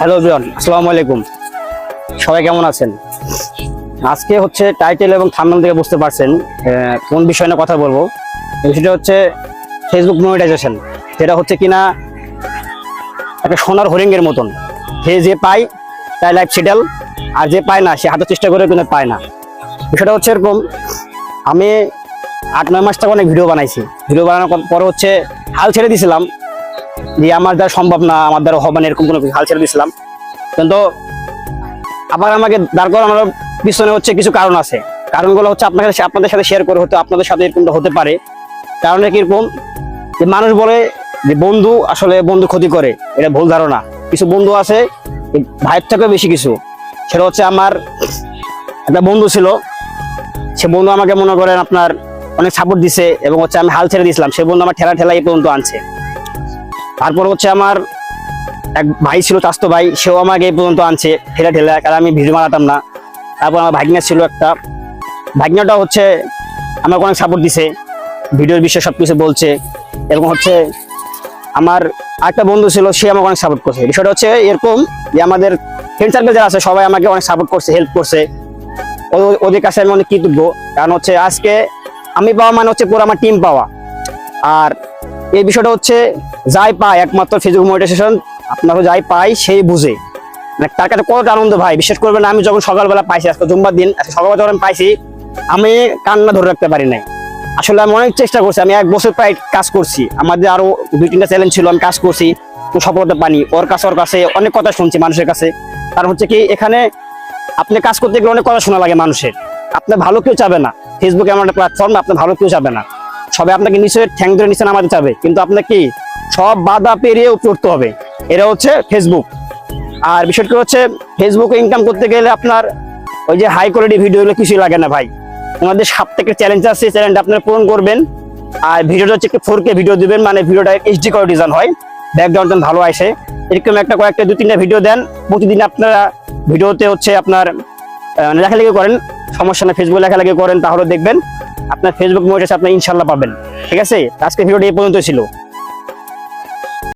Hello বিয়ন আসসালামু আলাইকুম সবাই কেমন আছেন? আজকে হচ্ছে টাইটেল এবং থাম্বনেল থেকে বুঝতে পারছেন কোন বিষয় নিয়ে কথা বলব। বিষয়টা হচ্ছে ফেসবুক মনিটাইজেশন যেটা হচ্ছে কিনা একটা সোনার হরিঙ্গের মতন। সে যে পায় তাই লাইফ সেটেল আর যে পায় না, সে হাতে চেষ্টা করে কিন্তু পায় না। বিষয়টা হচ্ছে এরকম, আমি আট, নয় মাস থেকে অনেক ভিডিও বানাইছি। ভিডিও বানানোর পর হচ্ছে হাল ছেড়ে দিয়েছিলাম যে আমার দ্বারা সম্ভব না, আমার দ্বারা হবে না, এরকম কোনো হাল ছেড়ে দিয়েছিলাম। কিন্তু আবার আমাকে দাঁড় করানোর পিছনে হচ্ছে কিছু কারণ আছে। কারণগুলো হচ্ছে সাথে- আপনাদের সাথে শেয়ার করে হতে, আপনাদের সাথে এরকমটা হতে পারে। কারণ কীরকম যে মানুষ বলে যে বন্ধু আসলে বন্ধু ক্ষতি করে, এটা ভুল ধারণা। কিছু বন্ধু আছে ভাইয়ের থেকেও বেশি কিছু। সেটা হচ্ছে আমার একটা বন্ধু ছিল, সে বন্ধু আমাকে মনে করেন আপনার অনেক সাপোর্ট দিছে এবং হচ্ছে আমি হাল ছেড়ে দিয়েছিলাম। সে বন্ধু আমার ঠেলা ঠেলা এই পর্যন্ত আনছে। তারপর হচ্ছে আমার এক ভাই ছিল, চাস্তো ভাই, সেও আমাকে এই পর্যন্ত আনছে ঠেলা ঠেলা কারণ আমি ভিডিও বানাতাম না। তারপর আমার ভাগনা ছিল একটা। ভাগনাটা হচ্ছে আমাকে অনেক সাপোর্ট দিছে, ভিডিওর বিষয়ে সব কিছু বলছে এরকম হচ্ছে আমার একটা বন্ধু ছিল, সে আমাকে অনেক সাপোর্ট করছে। বিষয়টা হচ্ছে এরকম যে আমাদের ফ্রেন্ড সার্কেল যারা আছে, সবাই আমাকে অনেক সাপোর্ট করছে হেল্প করছে। ওদের কাছে আমি অনেক কৃতজ্ঞ। কারণ হচ্ছে আজকে আমি পাওয়া মানে হচ্ছে পুরো আমার টিম পাওয়া। আর এই বিষয়টা হচ্ছে যাই পায়, একমাত্র ফেসবুক মনিটাইজেশন আপনারা যাই পায় সেই বুঝে। মানে তার কাছে কতটা আনন্দ ভাই বিশ্বাস করবেন আমি যখন সকালবেলা পাইছি, আজকে জুম্বার দিন, আজকে সকালবেলা যখন পাইছি, আমি কান্না ধরে রাখতে পারি নাই। আসলে আমি অনেক চেষ্টা করছি, আমি এক বছর প্রায় কাজ করছি। আমাদের আরও দুই তিনটা চ্যালেঞ্জ ছিল, আমি কাজ করছি তো সফলতা পানি ওর কাছে ওর কাছে অনেক কথা শুনছি মানুষের কাছে। কারণ হচ্ছে কি, এখানে আপনি কাজ করতে গেলে অনেক কথা শোনা লাগে মানুষের। আপনার ভালো কেউ চাবে না। ফেসবুকে এমন একটা প্ল্যাটফর্ম আপনার ভালো কেউ চাবে না। সবাই আপনাকে নিচে ঠ্যাং ধরে নিচে নামাতে চাবে। কিন্তু আপনাকে কি সব বাধা পেরিয়ে উঠতে হবে। এটা হচ্ছে ফেসবুক আর বিষয়টা হচ্ছে ফেসবুকে ইনকাম করতে গেলে আপনার ওই যে হাই কোয়ালিটি ভিডিওগুলো কিছুই লাগে না ভাই। ওনাদের সাত থেকে চ্যালেঞ্জ আছে চ্যালেঞ্জটা আপনারা পূরণ করবেন। আর ভিডিওটা হচ্ছে একটু ফোর কে ভিডিও দিবেন মানে ভিডিওটা এইচডি করে ডিজাইন হয়। ব্যাকগ্রাউন্ড ভালো আসে। এরকম একটা কয়েকটা দু তিনটা ভিডিও দেন। প্রতিদিন আপনারা ভিডিওতে হচ্ছে আপনার আহ, লেখালেখি করেন। সমস্যা না ফেসবুক লেখালেখি করেন তাহলে দেখবেন। আপনার ফেসবুক মোটেছে আপনি ইনশাল্লাহ পাবেন। ঠিক আছে? আজকে ভিডিওটা এই পর্যন্ত ছিল।